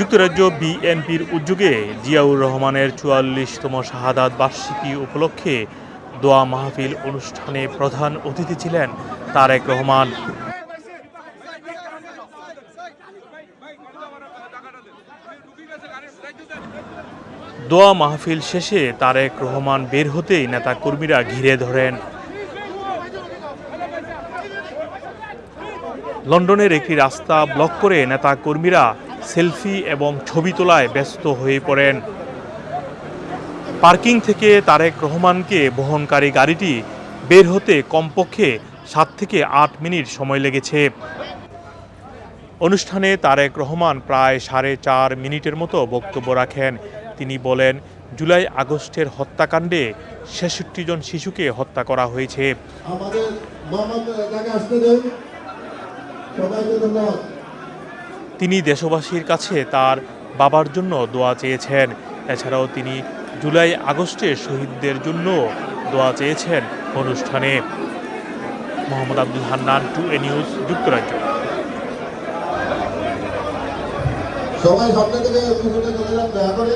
যুক্তরাজ্য বিএনপির উদ্যোগে জিয়াউর রহমানের চুয়াল্লিশতম শাহাদাত বার্ষিকী উপলক্ষে দোয়া মাহফিল অনুষ্ঠানে প্রধান অতিথি ছিলেন তারেক রহমান। দোয়া মাহফিল শেষে তারেক রহমান বের হতেই নেতাকর্মীরা ঘিরে ধরেন। লন্ডনের একটি রাস্তা ব্লক করে নেতা কর্মীরা সেলফি এবং ছবি তোলায় ব্যস্ত হয়ে পড়েন। পার্কিং থেকে তারেক রহমানকে বহনকারী গাড়িটি বের হতে কমপক্ষে সাত থেকে আট মিনিট সময় লেগেছে। অনুষ্ঠানে তারেক রহমান প্রায় সাড়ে চার মিনিটের মতো বক্তব্য রাখেন। তিনি বলেন, জুলাই আগস্টের হত্যাকাণ্ডে ছেষট্টি জন শিশুকে হত্যা করা হয়েছে। আমাদের তিনি দেশবাসীর কাছে তার বাবার জন্য দোয়া চেয়েছেন। এছাড়াও তিনি জুলাই আগস্টে শহীদদের জন্য দোয়া চেয়েছেন অনুষ্ঠানে। মোহাম্মদ আব্দুল হান্নান, টু এ নিউজ, যুক্তরাজ্য। সবাই সামনে থেকে দয়া করে।